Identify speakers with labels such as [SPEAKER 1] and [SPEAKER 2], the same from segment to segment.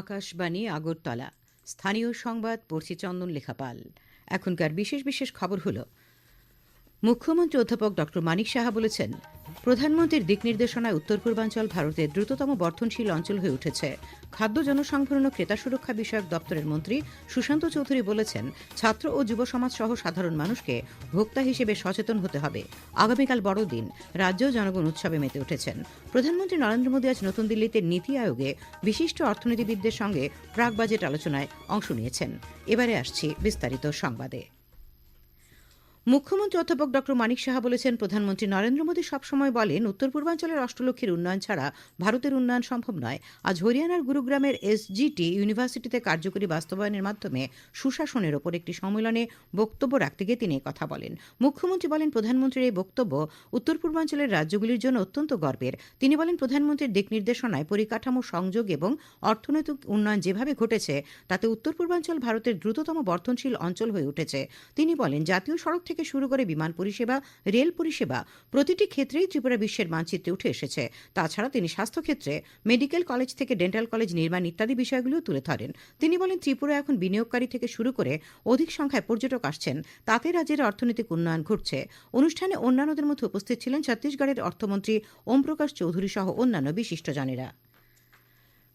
[SPEAKER 1] আকাশবাণী আগরতলা স্থানীয় সংবাদ পড়ছি চন্দন লেখাপাল এখনকার বিশেষ বিশেষ খবর হল মুখ্যমন্ত্রী অধ্যাপক ড মানিক সাহা বলেছেন প্রধানমন্ত্রীর দিক নির্দেশনায় উত্তর পূর্বাঞ্চল ভারতের দ্রুততম বর্ধনশীল অঞ্চল হয়ে উঠেছে খাদ্য জনসংভরণ ও ক্রেতা সুরক্ষা বিষয়ক দপ্তরের মন্ত্রী সুশান্ত চৌধুরী বলেছেন ছাত্র ও যুব সমাজ সহ সাধারণ মানুষকে ভোক্তা হিসেবে সচেতন হতে হবে আগামীকাল বড়দিন রাজ্য জনগণ উৎসবে মেতে উঠেছেন প্রধানমন্ত্রী নরেন্দ্র মোদী আজ নতুন দিল্লিতে নীতি আয়োগে বিশিষ্ট অর্থনীতিবিদদের সঙ্গে প্রাক বাজেট আলোচনায় অংশ নিয়েছেন এবারে আসছি বিস্তারিত সংবাদে মুখ্যমন্ত্রী অধ্যাপক ড মানিক সাহা বলেছেন প্রধানমন্ত্রী নরেন্দ্র মোদী সবসময় বলেন উত্তর পূর্বাঞ্চলের অষ্টলক্ষীর উন্নয়ন ছাড়া ভারতের উন্নয়ন সম্ভব নয় আজ হরিয়ানার গুরুগ্রামের এসজিটি ইউনিভার্সিটিতে কার্যকরী বাস্তবায়নের মাধ্যমে সুশাসনের ওপর একটি সম্মেলনে বক্তব্য রাখতে গিয়ে তিনি কথা বলেন মুখ্যমন্ত্রী বলেন প্রধানমন্ত্রীর এই বক্তব্য উত্তর পূর্বাঞ্চলের রাজ্যগুলির জন্য অত্যন্ত গর্বের তিনি বলেন প্রধানমন্ত্রীর দিক নির্দেশনায় পরিকাঠামো সংযোগ এবং অর্থনৈতিক উন্নয়ন যেভাবে ঘটেছে তাতে উত্তর পূর্বাঞ্চল ভারতের দ্রুততম বর্ধনশীল অঞ্চল হয়ে উঠেছে তিনি বলেন জাতীয় সড়ক থেকে শুরু করে বিমান পরিষেবা রেল পরিষেবা প্রতিটি ক্ষেত্রেই ত্রিপুরা বিশ্বের মানচিত্রে উঠে এসেছে তাছাড়া তিনি স্বাস্থ্যক্ষেত্রে মেডিকেল কলেজ থেকে ডেন্টাল কলেজ নির্মাণ ইত্যাদি বিষয়গুলিও তুলে ধরেন তিনি বলেন ত্রিপুরা এখন বিনিয়োগকারী থেকে শুরু করে অধিক সংখ্যায় পর্যটক আসছেন তাতে রাজ্যের অর্থনৈতিক উন্নয়ন ঘটছে অনুষ্ঠানে অন্যান্যদের মধ্যে উপস্থিত ছিলেন ছত্তিশগড়ের অর্থমন্ত্রী ওমপ্রকাশ চৌধুরী সহ অন্যান্য বিশিষ্টজনেরা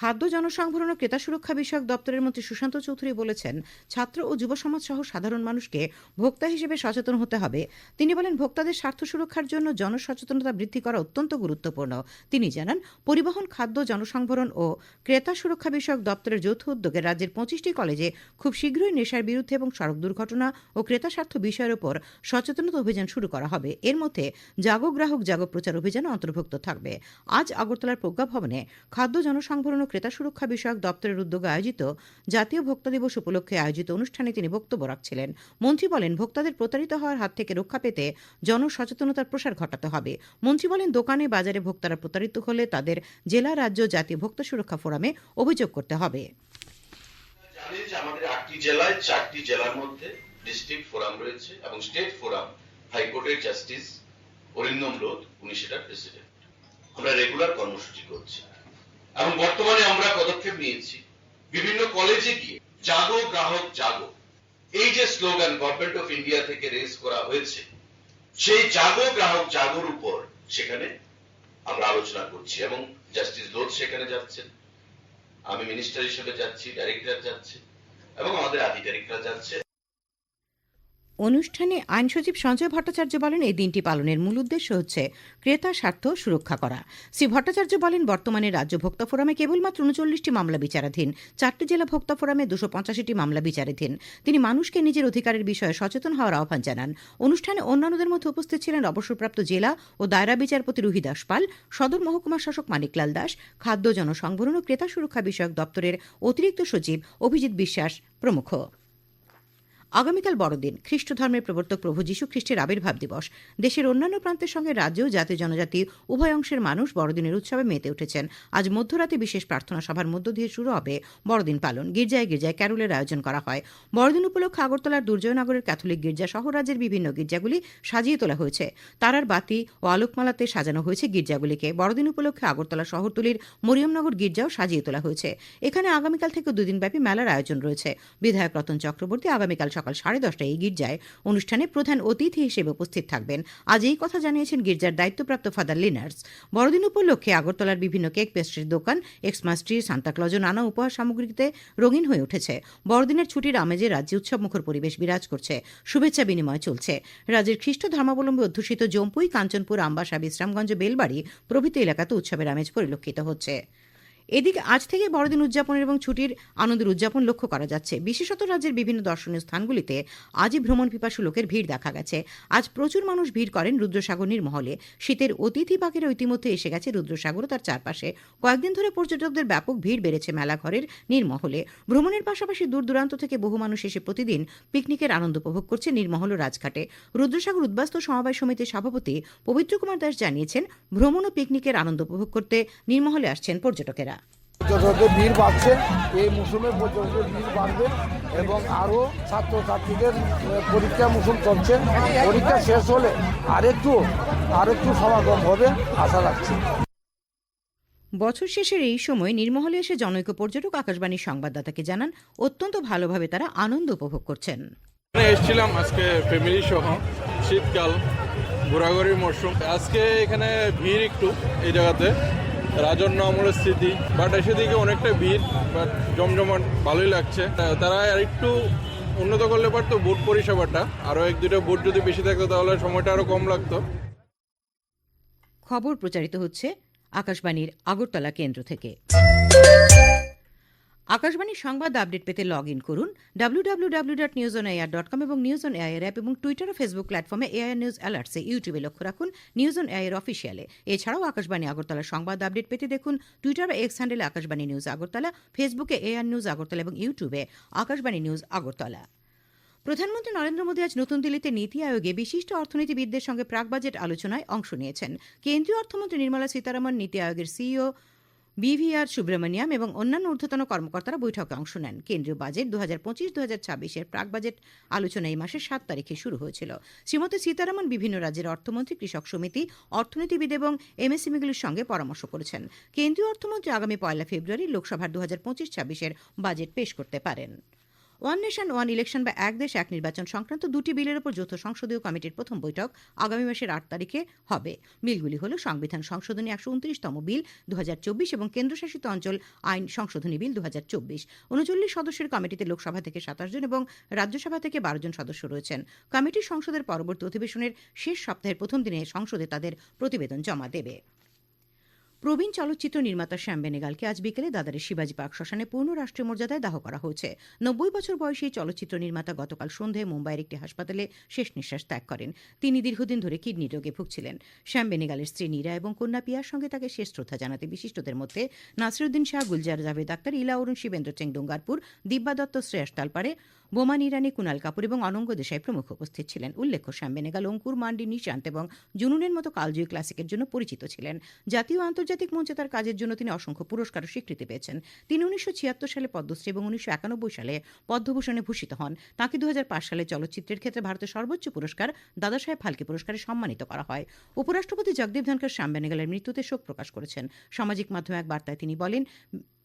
[SPEAKER 1] খাদ্য জনসংভরণ ও ক্রেতা সুরক্ষা বিষয়ক দপ্তরের মন্ত্রী সুশান্ত চৌধুরী বলেছেন ছাত্র ও যুব সমাজ সহ সাধারণ মানুষকে ভোক্তা হিসেবে সচেতন হতে হবে তিনি বলেন ভোক্তাদের স্বার্থ সুরক্ষার জন্য জনসচেতনতা বৃদ্ধি করা অত্যন্ত গুরুত্বপূর্ণ তিনি জানান পরিবহন খাদ্য জনসংভরণ ও ক্রেতা সুরক্ষা বিষয়ক দপ্তরের যৌথ উদ্যোগে রাজ্যের পঁচিশটি কলেজে খুব শীঘ্রই নেশার বিরুদ্ধে এবং সড়ক দুর্ঘটনা ও ক্রেতা স্বার্থ বিষয়ের উপর সচেতনতা অভিযান শুরু করা হবে এর মধ্যে জাগো গ্রাহক জাগো প্রচার অভিযান অন্তর্ভুক্ত থাকবে আজ আগরতলার প্রজ্ঞা ভবনে খাদ্য জনসংভরণ ক্রেতা সুরক্ষা বিষয়ক দপ্তরের উদ্যোগে আয়োজিত জাতীয় ভোক্তা দিবস উপলক্ষে আয়োজিত অনুষ্ঠানে তিনি বক্তব্য রাখছিলেন মন্ত্রী বলেন ভোক্তাদের প্রতারিত হওয়ার হাত থেকে রক্ষা পেতে জনসচেতনতার প্রসার ঘটাতে হবে মন্ত্রী বলেন দোকানে বাজারে ভোক্তারা প্রতারিত হলে তাদের জেলা রাজ্য জাতীয় ভোক্তা সুরক্ষা ফোরামে অভিযোগ করতে হবে
[SPEAKER 2] আমরা রেগুলার কর্মসূচি করছি এবং বর্তমানে আমরা পদক্ষেপ নিয়েছি বিভিন্ন কলেজে গিয়ে জাগো গ্রাহক জাগো এই যে স্লোগান গভর্নমেন্ট অফ ইন্ডিয়া থেকে রেজ করা হয়েছে সেই জাগো গ্রাহক জাগোর উপর সেখানে আমরা আলোচনা করছি এবং জাস্টিস লোধ সেখানে যাচ্ছেন আমি মিনিস্টার হিসেবে যাচ্ছি ডাইরেক্টর যাচ্ছে এবং আমাদের আধিকারিকরা
[SPEAKER 1] যাচ্ছে অনুষ্ঠানে আইন সচিব সঞ্জয় ভট্টাচার্য বলেন এই দিনটি পালনের মূল উদ্দেশ্য হচ্ছে ক্রেতা স্বার্থ সুরক্ষা করা শ্রী ভট্টাচার্য বলেন বর্তমানে রাজ্য ভোক্তা ফোরামে কেবলমাত্র উনচল্লিশটি মামলা বিচারাধীন চারটি জেলা ভোক্তা ফোরামে দুশো পঞ্চাশিটি মামলা বিচারাধীন তিনি মানুষকে নিজের অধিকারের বিষয়ে সচেতন হওয়ার আহ্বান জানান অনুষ্ঠানে অন্যান্যদের মধ্যে উপস্থিত ছিলেন অবসরপ্রাপ্ত জেলা ও দায়রা বিচারপতি রুহি দাস পাল সদর মহকুমা শাসক মানিকলাল দাস খাদ্য জনসংবরণ ও ক্রেতা সুরক্ষা বিষয়ক দপ্তরের অতিরিক্ত সচিব অভিজিৎ বিশ্বাস প্রমুখ আগামীকাল বড়দিন খ্রিস্ট ধর্মের প্রবর্তক প্রভু যীশু খ্রিস্টের আবির্ভাব দিবস দেশের অন্যান্য প্রান্তের সঙ্গে রাজ্য জাতি জনজাতি উভয় অংশের মানুষ বড়দিনের উৎসবে মেতে উঠেছেন আজ মধ্যরাতে বিশেষ প্রার্থনা সভার মধ্য দিয়ে শুরু হবে বড়দিন পালন গির্জায় গির্জায় ক্যারোলের আয়োজন করা হয় বড়দিন উপলক্ষে আগরতলার দুর্জয়নগরের ক্যাথলিক গির্জা সহ রাজ্যের বিভিন্ন গির্জাগুলি সাজিয়ে তোলা হয়েছে তারার বাতি ও আলোকমালাতে সাজানো হয়েছে গির্জাগুলিকে বড়দিন উপলক্ষে আগরতলা শহরতলির মরিয়মনগর গির্জাও সাজিয়ে তোলা হয়েছে এখানে আগামীকাল থেকে দুদিনব্যাপী মেলার আয়োজন রয়েছে বিধায়ক রতন চক্রবর্তী আগামীকাল সকাল সাড়ে দশটায় এই গির্জায় অনুষ্ঠানে প্রধান অতিথি হিসেবে উপস্থিত থাকবেন আজ এই কথা জানিয়েছেন গির্জার দায়িত্বপ্রাপ্ত ফাদার লিনার্স বড়দিন উপলক্ষে আগরতলার বিভিন্ন কেক পেস্ট্রির দোকান এক্সমাস ট্রি সান্তাক্লজ নানা উপহার সামগ্রীতে রঙিন হয়ে উঠেছে বড়দিনের ছুটির আমেজে রাজ্যে উৎসবমুখর পরিবেশ বিরাজ করছে শুভেচ্ছা বিনিময় চলছে রাজ্যের খ্রিস্ট ধর্মাবলম্বী অধ্যুষিত জম্পুই কাঞ্চনপুর আম্বাসা বিশ্রামগঞ্জ বেলবাড়ি প্রভৃতি এলাকাতে উৎসবের আমেজ পরিলক্ষিত হচ্ছে এদিকে আজ থেকে বড়দিন উদযাপনের এবং ছুটির আনন্দের উদযাপন লক্ষ্য করা যাচ্ছে বিশেষত রাজ্যের বিভিন্ন দর্শনীয় স্থানগুলিতে আজই ভ্রমণ পিপাসু লোকের ভিড় দেখা গেছে আজ প্রচুর মানুষ ভিড় করেন রুদ্রসাগর মহলে শীতের অতিথি পাখিরা ইতিমধ্যে এসে গেছে রুদ্রসাগর তার চারপাশে কয়েকদিন ধরে পর্যটকদের ব্যাপক ভিড় বেড়েছে মেলাঘরের নির্মহলে ভ্রমণের পাশাপাশি দূর দূরান্ত থেকে বহু মানুষ এসে প্রতিদিন পিকনিকের আনন্দ উপভোগ করছে ও রাজঘাটে রুদ্রসাগর উদ্বাস্ত সমবায় সমিতির সভাপতি পবিত্র কুমার দাস জানিয়েছেন ভ্রমণ ও পিকনিকের আনন্দ উপভোগ করতে নির্মহলে আসছেন পর্যটকেরা
[SPEAKER 3] পর্যটকদের ভিড় বাড়ছে এই মৌসুমে পর্যটকদের ভিড় বাড়বে এবং আরও ছাত্রছাত্রীদের পরীক্ষা মৌসুম চলছে পরীক্ষা শেষ হলে আরেকটু আরেকটু সমাগম হবে আশা
[SPEAKER 1] রাখছি বছর শেষের এই সময় নির্মহলে এসে জনৈক পর্যটক আকাশবাণীর সংবাদদাতাকে জানান অত্যন্ত ভালোভাবে তারা আনন্দ উপভোগ
[SPEAKER 4] করছেন এসেছিলাম আজকে ফ্যামিলি সহ শীতকাল ঘোরাঘুরির মরশুম আজকে এখানে ভিড় একটু এই জায়গাতে রাজন্য আমলের স্মৃতি বাট এসে দিকে অনেকটা ভিড় বাট জমজমাট ভালোই লাগছে তারা আর একটু উন্নত করলে পারতো বোট পরিষেবাটা আরও এক দুটো বোট যদি বেশি থাকতো তাহলে সময়টা আরও কম
[SPEAKER 1] লাগতো খবর প্রচারিত হচ্ছে আকাশবাণীর আগরতলা কেন্দ্র থেকে আকাশবাণীর সংবাদ আপডেট পেতে লগ ইন করুন ডাব্লিউডাব্লিউডাব্লিউ dot news on air dot com এবং নিউজ অন এয়ার অ্যাপ এবং টুইটার ও ফেসবুক প্ল্যাটফর্মে এআইআর নিউজ অ্যালার্টসে ইউটিউবে লক্ষ্য রাখুন নিউজ অন এয়ার অফিসিয়ালে এছাড়াও আকাশবাণী আগরতলা সংবাদ আপডেট পেতে দেখুন টুইটার ও এক্স হ্যান্ডেলে আকাশবাণী নিউজ আগরতলা ফেসবুকে এআর নিউজ আগরতলা এবং ইউটিউবে আকাশবাণী নিউজ আগরতলা প্রধানমন্ত্রী নরেন্দ্র মোদী আজ নতুন দিল্লিতে নীতি আয়োগে বিশিষ্ট অর্থনীতিবিদদের সঙ্গে প্রাক বাজেট আলোচনায় অংশ নিয়েছেন কেন্দ্রীয় অর্থমন্ত্রী নির্মলা সীতারামন নীতি আয়োগের সিইও বিভিআর সুব্রমণিয়াম এবং অন্যান্য ঊর্ধ্বতন কর্মকর্তারা বৈঠকে অংশ নেন কেন্দ্রীয় বাজেট দু হাজার পঁচিশ দু হাজার ছাব্বিশের প্রাক বাজেট আলোচনা এই মাসের সাত তারিখে শুরু হয়েছিল শ্রীমতী সীতারামন বিভিন্ন রাজ্যের অর্থমন্ত্রী কৃষক সমিতি অর্থনীতিবিদ এবং এমএসএমইগুলির সঙ্গে পরামর্শ করেছেন কেন্দ্রীয় অর্থমন্ত্রী আগামী পয়লা ফেব্রুয়ারি লোকসভার দু হাজার পঁচিশ ছাব্বিশের বাজেট পেশ করতে পারেন ওয়ান নেশন ওয়ান ইলেকশন বা এক দেশ এক নির্বাচন সংক্রান্ত দুটি বিলের ওপর যৌথ সংসদীয় কমিটির প্রথম বৈঠক আগামী মাসের আট তারিখে হবে বিলগুলি হল সংবিধান সংশোধনী একশো উনত্রিশতম বিল দু এবং কেন্দ্রশাসিত অঞ্চল আইন সংশোধনী বিল দু হাজার চব্বিশ উনচল্লিশ সদস্যের কমিটিতে লোকসভা থেকে সাতাশ জন এবং রাজ্যসভা থেকে বারো জন সদস্য রয়েছেন কমিটি সংসদের পরবর্তী অধিবেশনের শেষ সপ্তাহের প্রথম দিনে সংসদে তাদের প্রতিবেদন জমা দেবে প্রবীণ চলচ্চিত্র নির্মাতা শ্যাম বেনেগালকে আজ বিকেলে দাদারের শিবাজি পার্ক শ্মশানে পূর্ণ রাষ্ট্রীয় মর্যাদায় দাহ করা হয়েছে নব্বই বছর বয়সী চলচ্চিত্র নির্মাতা গতকাল সন্ধ্যায় মুম্বাইয়ের একটি হাসপাতালে শেষ নিঃশ্বাস ত্যাগ করেন তিনি দীর্ঘদিন ধরে কিডনি রোগে ভুগছিলেন শ্যাম বেনেগালের স্ত্রী নীরা এবং কন্যা পিয়ার সঙ্গে তাকে শেষ শ্রদ্ধা জানাতে বিশিষ্টদের মধ্যে নাসিরুদ্দিন শাহ গুলজার জাভেদ আক্তার ইলা অরুণ শিবেন্দ্র চেং ডুঙ্গারপুর দিব্যা দত্ত শ্রেয়াস তালপাড়ে বোমান ইরানি কুনাল কাপুর এবং অনঙ্গ দেশাই প্রমুখ উপস্থিত ছিলেন উল্লেখ্য শ্যাম বেনেগাল অঙ্কুর মান্ডি নিশান্ত এবং জুনুনের মতো কালজয়ী ক্লাসিকের জন্য পরিচিত ছিলেন জাতীয় আন্তর্জাতিক মঞ্চে তার কাজের জন্য তিনি অসংখ্য পুরস্কার ও স্বীকৃতি পেয়েছেন তিনি উনিশশো সালে পদ্মশ্রী এবং উনিশশো সালে পদ্মভূষণে ভূষিত হন তাঁকে দু সালে চলচ্চিত্রের ক্ষেত্রে ভারতের সর্বোচ্চ পুরস্কার দাদাসাহেব ফালকে পুরস্কারে সম্মানিত করা হয় উপরাষ্ট্রপতি জগদীপ ধনখড় শ্যাম বেনেগালের মৃত্যুতে শোক প্রকাশ করেছেন সামাজিক মাধ্যমে এক বার্তায় তিনি বলেন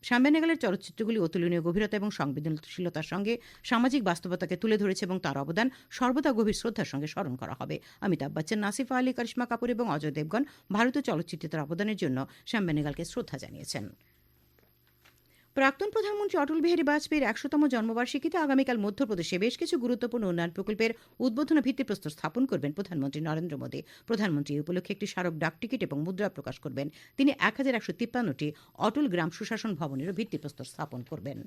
[SPEAKER 1] শ্যামবেনেগালের চলচ্চিত্রগুলি অতুলনীয় গভীরতা এবং সংবেদনশীলতার সঙ্গে সামাজিক বাস্তবতাকে তুলে ধরেছে এবং তার অবদান সর্বদা গভীর শ্রদ্ধার সঙ্গে স্মরণ করা হবে অমিতাভ বচ্চন নাসিফা আলী করিশ্মা কাপুর এবং অজয় দেবগন ভারতীয় চলচ্চিত্রে তার অবদানের জন্য শ্যামবেনেগালকে শ্রদ্ধা জানিয়েছেন প্রাক্তন প্রধানমন্ত্রী অটল বিহারী বাজপেয়ীর একশোতম জন্মবার্ষিকীতে আগামীকাল মধ্যপ্রদেশে বেশ কিছু গুরুত্বপূর্ণ উন্নয়ন প্রকল্পের উদ্বোধন ভিত্তিপ্রস্তর স্থাপন করবেন প্রধানমন্ত্রী নরেন্দ্র মোদী প্রধানমন্ত্রী এই উপলক্ষে একটি স্মারক ডাক টিকিট এবং মুদ্রা প্রকাশ করবেন তিনি এক হাজার একশো তিপ্পান্নটি অটল গ্রাম সুশাসন ভবনেরও ভিত্তিপ্রস্তর স্থাপন করবেন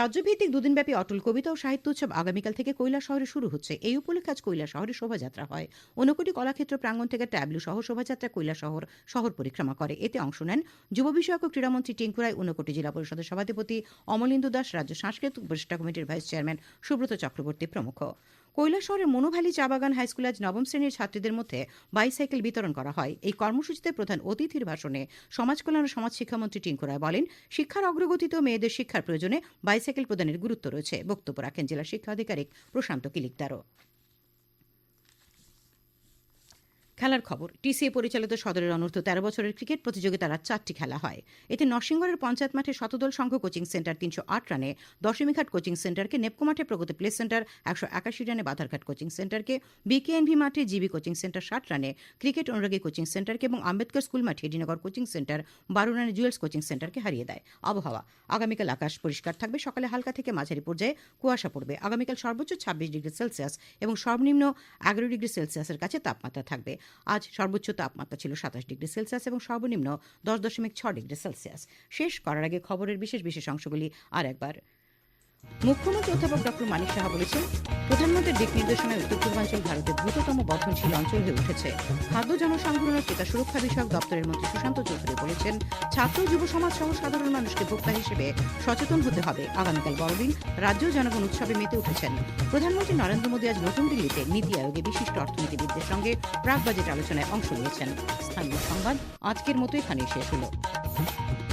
[SPEAKER 1] রাজ্যভিত্তিক দুদিনব্যাপী অটল কবিতা ও সাহিত্য উৎসব আগামীকাল থেকে কৈলা শহরে শুরু হচ্ছে এই উপলক্ষে আজ কৈলা শহরে শোভাযাত্রা হয় ঊনকোটি কলাক্ষেত্র প্রাঙ্গণ থেকে ট্যাবলু সহ শোভাযাত্রা কৈলা শহর শহর পরিক্রমা করে এতে অংশ নেন যুব বিষয়ক ও ক্রীড়ামন্ত্রী টিঙ্কুরায় ঊনকোটি জেলা পরিষদের সভাপতি অমলিন্দু দাস রাজ্য সাংস্কৃতিক উপদেষ্টা কমিটির ভাইস চেয়ারম্যান সুব্রত চক্রবর্তী প্রমুখ কৈলাসহরের মনোভালি চা বাগান হাইস্কুল আজ নবম শ্রেণীর ছাত্রীদের মধ্যে বাইসাইকেল বিতরণ করা হয় এই কর্মসূচিতে প্রধান অতিথির ভাষণে সমাজ কল্যাণ ও সমাজ শিক্ষামন্ত্রী টিঙ্কু রায় বলেন শিক্ষার অগ্রগতিতে মেয়েদের শিক্ষার প্রয়োজনে বাইসাইকেল প্রদানের গুরুত্ব রয়েছে বক্তব্য রাখেন জেলা শিক্ষা আধিকারিক প্রশান্ত কিলিকদারও খেলার খবর টিসিএ পরিচালিত সদরের অনূর্ধ্ব তেরো বছরের ক্রিকেট প্রতিযোগিতার আজ চারটি খেলা হয় এতে নরসিংগড়ের পঞ্চায়েত মাঠে শতদল সংঘ কোচিং সেন্টার তিনশো আট রানে দশমীঘাট কোচিং সেন্টারকে নেপকো মাঠে প্রগতি প্লে সেন্টার একশো একাশি রানে বাধারঘাট কোচিং সেন্টারকে বিকেএনভি মাঠে জিবি কোচিং সেন্টার ষাট রানে ক্রিকেট অনুরাগী কোচিং সেন্টারকে এবং আম্বেদকর স্কুল মাঠে ডিনগর কোচিং সেন্টার বারো রানে জুয়েলস কোচিং সেন্টারকে হারিয়ে দেয় আবহাওয়া আগামীকাল আকাশ পরিষ্কার থাকবে সকালে হালকা থেকে মাঝারি পর্যায়ে কুয়াশা পড়বে আগামীকাল সর্বোচ্চ ছাব্বিশ ডিগ্রি সেলসিয়াস এবং সর্বনিম্ন এগারো ডিগ্রি সেলসিয়াসের কাছে তাপমাত্রা থাকবে আজ সর্বোচ্চ তাপমাত্রা ছিল সাতাশ ডিগ্রি সেলসিয়াস এবং সর্বনিম্ন দশ দশমিক ছ ডিগ্রি সেলসিয়াস শেষ করার আগে খবরের বিশেষ বিশেষ অংশগুলি আর একবার মুখ্যমন্ত্রী অধ্যাপক ডক্টর মানিক সাহা বলেছেন প্রধানমন্ত্রীর দিক নির্দেশনায় উত্তর পূর্বাঞ্চল ভারতের দ্রুততম বর্ধনশীল অঞ্চল হয়ে উঠেছে খাদ্য জনসংগ্রহণ টিকা সুরক্ষা বিষয়ক দপ্তরের মন্ত্রী সুশান্ত চৌধুরী বলেছেন ছাত্র যুব সমাজ সহ সাধারণ মানুষকে ভোক্তা হিসেবে সচেতন হতে হবে আগামীকাল বড়দিন রাজ্য জনগণ উৎসবে মেতে উঠেছেন প্রধানমন্ত্রী নরেন্দ্র মোদী আজ নতুন দিল্লিতে নীতি আয়োগে বিশিষ্ট অর্থনীতিবিদদের সঙ্গে প্রাক বাজেট আলোচনায় অংশ নিয়েছেন স্থানীয় সংবাদ আজকের মতো এখানেই শেষ হলো